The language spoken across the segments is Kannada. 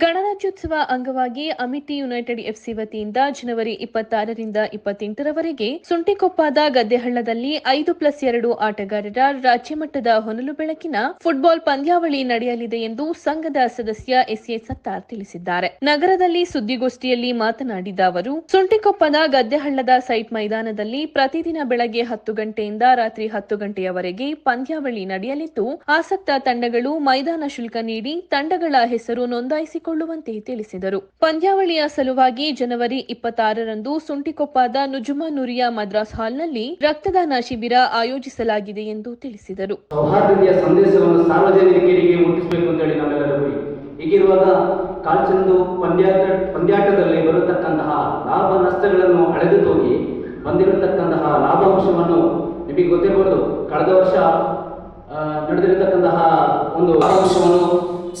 ಗಣರಾಜ್ಯೋತ್ಸವ ಅಂಗವಾಗಿ ಅಮಿತಿ ಯುನೈಟೆಡ್ ಎಫ್ಸಿ ವತಿಯಿಂದ ಜನವರಿ ಇಪ್ಪತ್ತಾರರಿಂದ ಇಪ್ಪತ್ತೆಂಟರವರೆಗೆ ಸುಂಟಿಕೊಪ್ಪದ ಗದ್ದೆಹಳ್ಳದಲ್ಲಿ ಐದು ಪ್ಲಸ್ ಎರಡು ಆಟಗಾರರ ರಾಜ್ಯಮಟ್ಟದ ಹೊನಲು ಬೆಳಕಿನ ಫುಟ್ಬಾಲ್ ಪಂದ್ಯಾವಳಿ ನಡೆಯಲಿದೆ ಎಂದು ಸಂಘದ ಸದಸ್ಯ ಎಸ್ಎ ಸತ್ತಾರ್ ತಿಳಿಸಿದ್ದಾರೆ. ನಗರದಲ್ಲಿ ಸುದ್ದಿಗೋಷ್ಠಿಯಲ್ಲಿ ಮಾತನಾಡಿದ ಅವರು, ಸುಂಟಿಕೊಪ್ಪದ ಗದ್ದೆಹಳ್ಳದ ಸೈಟ್ ಮೈದಾನದಲ್ಲಿ ಪ್ರತಿದಿನ ಬೆಳಗ್ಗೆ ಹತ್ತು ಗಂಟೆಯಿಂದ ರಾತ್ರಿ ಹತ್ತು ಗಂಟೆಯವರೆಗೆ ಪಂದ್ಯಾವಳಿ ನಡೆಯಲಿದ್ದು, ಆಸಕ್ತ ತಂಡಗಳು ಮೈದಾನ ಶುಲ್ಕ ನೀಡಿ ತಂಡಗಳ ಹೆಸರು ನೋಂದಾಯಿಸಿಕೊಳ್ಳುವಂತೆ ತಿಳಿಸಿದರು. ಪಂದ್ಯಾವಳಿಯ ಸಲುವಾಗಿ ಜನವರಿ ಇಪ್ಪತ್ತಾರರಂದು ಸುಂಟಿಕೊಪ್ಪದ ನುಜುಮಾ ನುರಿಯಾ ಮದ್ರಾಸ್ ಹಾಲ್ನಲ್ಲಿ ರಕ್ತದಾನ ಶಿಬಿರ ಆಯೋಜಿಸಲಾಗಿದೆ ಎಂದು ತಿಳಿಸಿದರು. ಸೌಹಾರ್ದತೆಯ ಸಂದೇಶವನ್ನು ಸಾರ್ವಜನಿಕರಿಗೆ ಮುಟ್ಟಿಸಬೇಕು ಅಂತೇಳಿ ನಾವೆಲ್ಲರೂ ಗುರಿ ಹೀಗಿರುವಾಗ ಕಾಲ್ಚಂದು ಪಂದ್ಯಾಟ, ಪಂದ್ಯಾಟದಲ್ಲಿ ಬರತಕ್ಕಂತಹ ಲಾಭ ನಷ್ಟಗಳನ್ನು ಅಳೆದು ತೋಗಿ ಬಂದಿರತಕ್ಕಂತಹ ಲಾಭಾಂಶವನ್ನು ನಿಮಗೆ ಗೊತ್ತಿರಬಹುದು ಕಳೆದ ವರ್ಷ ನಡೆದಿರತಕ್ಕಂತಹ ಒಂದು ಲಾಭಾಂಶವನ್ನು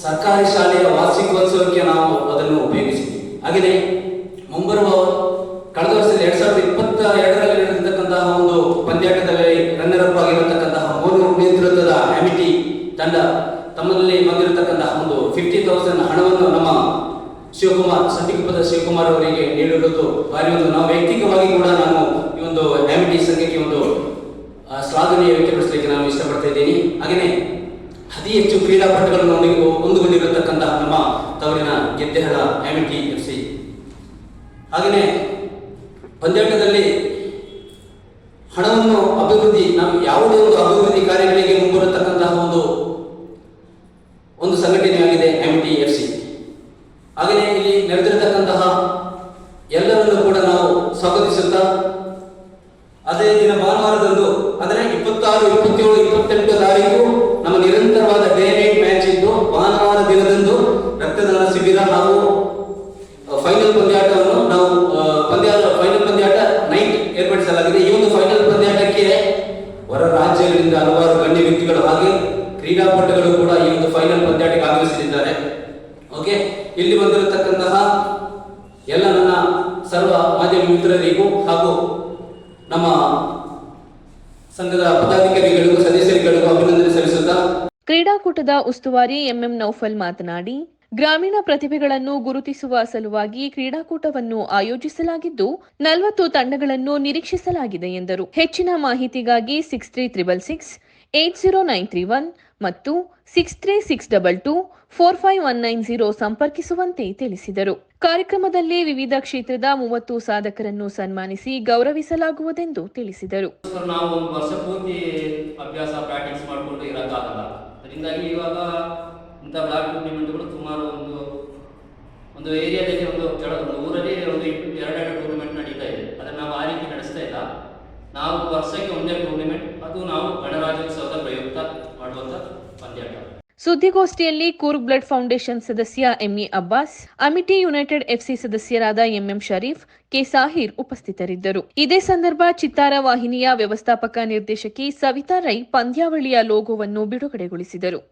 ಸರ್ಕಾರಿ ಶಾಲೆಯ ವಾರ್ಷಿಕೋತ್ಸವಕ್ಕೆ ನಾವು ಅದನ್ನು ಉಪಯೋಗಿಸಿದ್ವಿ. ಹಾಗೆಯೇ ಮುಂಬರುವ ಕಳೆದ ವರ್ಷದ ಎರಡ್ ಸಾವಿರದ ಇಪ್ಪತ್ತ ಎರಡರಲ್ಲಿ ನಡೆದಿರತಕ್ಕಂತಹ ಒಂದು ಪಂದ್ಯಾಟದಲ್ಲಿ ರನ್ನರ್ ಅಪ್ ಆಗಿರತಕ್ಕಂತಹ ಮೂರು ನೇತೃತ್ವದ ಕಮಿಟಿ ತಂಡ ತಮ್ಮಲ್ಲಿ ಬಂದಿರತಕ್ಕಂತಹ ಒಂದು ಫಿಫ್ಟಿ ತೌಸಂಡ್ ಹಣವನ್ನು ನಮ್ಮ ಶಿವಕುಮಾರ್ ಸತಿಗುಪ್ಪದ ಶಿವಕುಮಾರ್ ಅವರಿಗೆ ನೀಡಿರುವುದು ಭಾರಿ ಒಂದು. ನಾವು ವ್ಯಕ್ತಿಗವಾಗಿ ಕೂಡ ನಾನು ಈ ಒಂದು ಆಮಿಟಿ ಸಂಘಕ್ಕೆ ಒಂದು ಶ್ಲಾಘನೀಯ ಶ್ಲಾಘನೆ ವ್ಯಕ್ತಪಡಿಸಲಿಕ್ಕೆ ನಾನು ಇಷ್ಟಪಡ್ತಾ ಇದ್ದೀನಿ. ಹಾಗೆಯೇ ಅತಿ ಹೆಚ್ಚು ಕ್ರೀಡಾಪಟುಗಳನ್ನು ಹೊಂದಿಕೊಂಡಿರತಕ್ಕಂತಹ ನಮ್ಮ ತವರಿನ ಗೆದ್ದೆಹಳ ಟಿ ಎಫ್ ಸಿ ಹಾಗೆಯೇ ಪಂದ್ಯಾಟದಲ್ಲಿ ಹಣವನ್ನು ಅಭಿವೃದ್ಧಿ ನಾವು ಯಾವುದೇ ಒಂದು ಅಭಿವೃದ್ಧಿ ಕಾರ್ಯಗಳಿಗೆ ಮುಂಬರತಕ್ಕಂತಹ ಒಂದು ಒಂದು ಸಂಘಟನೆಯಾಗಿದೆ ಎಂ ಎಫ್ ಸಿ ಹಾಗೆಯೇ ಇಲ್ಲಿ ನೆರೆದಿರತಕ್ಕಂತಹ ಎಲ್ಲರನ್ನು ಕೂಡ ನಾವು ಸ್ವಾಗತಿಸುತ್ತಾ, ಅದೇ ದಿನ ಭಾನುವಾರದಂದು, ಅಂದರೆ ಇಪ್ಪತ್ತಾರು ಇಪ್ಪತ್ತೇಳು ಹಲವಾರು ಗಣ್ಯ ವ್ಯಕ್ತಿಗಳು ಹಾಗೆ ಕ್ರೀಡಾಪಟುಗಳು ಕೂಡ ಈ ಒಂದು ಫೈನಲ್ ಪಂದ್ಯಾಟಕ್ಕೆ ಆಗಮಿಸಲಿದ್ದಾರೆ ಓಕೆ ಇಲ್ಲಿ ಬಂದಿರತಕ್ಕಂತಹ ಎಲ್ಲ ನನ್ನ ಸರ್ವ ಮಾಧ್ಯಮ ಮಿತ್ರರಿಗೂ ಹಾಗೂ ನಮ್ಮ ಸಂಘದ ಪದಾಧಿಕಾರಿಗಳಿಗೂ, ಸದಸ್ಯರಿಗಳಿಗೂ ಅಭಿನಂದನೆ ಸಲ್ಲಿಸುತ್ತಾ ಕ್ರೀಡಾಕೂಟದ ಉಸ್ತುವಾರಿ ಎಂಎಂ ನೌಫಲ್ ಮಾತನಾಡಿ ಗ್ರಾಮೀಣ ಪ್ರತಿಭೆಗಳನ್ನು ಗುರುತಿಸುವ ಸಲುವಾಗಿ ಕ್ರೀಡಾಕೂಟವನ್ನು ಆಯೋಜಿಸಲಾಗಿದ್ದು, ನಲವತ್ತು ತಂಡಗಳನ್ನು ನಿರೀಕ್ಷಿಸಲಾಗಿದೆ ಎಂದರು. ಹೆಚ್ಚಿನ ಮಾಹಿತಿಗಾಗಿ six three triple six, eight zero nine three one ಮತ್ತು six three six double two four five one nine zero ಸಂಪರ್ಕಿಸುವಂತೆ ತಿಳಿಸಿದರು. ಕಾರ್ಯಕ್ರಮದಲ್ಲಿ ವಿವಿಧ ಕ್ಷೇತ್ರದ ಮೂವತ್ತು ಸಾಧಕರನ್ನು ಸನ್ಮಾನಿಸಿ ಗೌರವಿಸಲಾಗುವುದೆಂದು ತಿಳಿಸಿದರು. ನಾವು ವರ್ಷ ಪೂರ್ತಿ ಅಭ್ಯಾಸ ಪ್ರಾಕ್ಟೀಸ್ ಮಾಡಿಕೊಂಡು ಇರೋಕ್ಕಾಗಲ್ಲ. ಅದರಿಂದಾಗಿ ಇವಾಗ ಇಂಥ ಬ್ಲಾಕ್ ಟೂರ್ನಿಮೆಂಟ್ಗಳು ಸುಮಾರು ಒಂದು ಒಂದು ಏರಿಯಾದಲ್ಲಿ ಒಂದು ಒಂದು ಊರಲ್ಲಿ ಒಂದು ಎರಡೆರಡು ಟೂರ್ನಿಮೆಂಟ್ ನಡೀತಾ ಇದೆ. ಅದನ್ನು ನಾವು ಆ ರೀತಿ ನಡೆಸ್ತಾ ಇಲ್ಲ. ನಾವು ವರ್ಷಕ್ಕೆ ಒಂದೇ ಟೂರ್ನಿಮೆಂಟ್ ಅದು ನಾವು ಗಣರಾಜ್ಯೋತ್ಸವದ ಪ್ರಯುಕ್ತ ಮಾಡುವಂಥ ಪಂದ್ಯಾಟ. ಸುದ್ದಿಗೋಷ್ಠಿಯಲ್ಲಿ ಕೂರ್ಗ್ ಬ್ಲಡ್ ಫೌಂಡೇಶನ್ ಸದಸ್ಯ ME Abbas, Amity United FC ಸದಸ್ಯರಾದ ಎಂಎಂ ಶರೀಫ್, ಕೆ ಸಾಹಿರ್ ಉಪಸ್ಥಿತರಿದ್ದರು. ಇದೇ ಸಂದರ್ಭ ಚಿತ್ತಾರ ವಾಹಿನಿಯ ವ್ಯವಸ್ಥಾಪಕ ನಿರ್ದೇಶಕಿ ಸವಿತಾ ರೈ ಪಂದ್ಯಾವಳಿಯ ಲೋಗೋವನ್ನು ಬಿಡುಗಡೆಗೊಳಿಸಿದರು.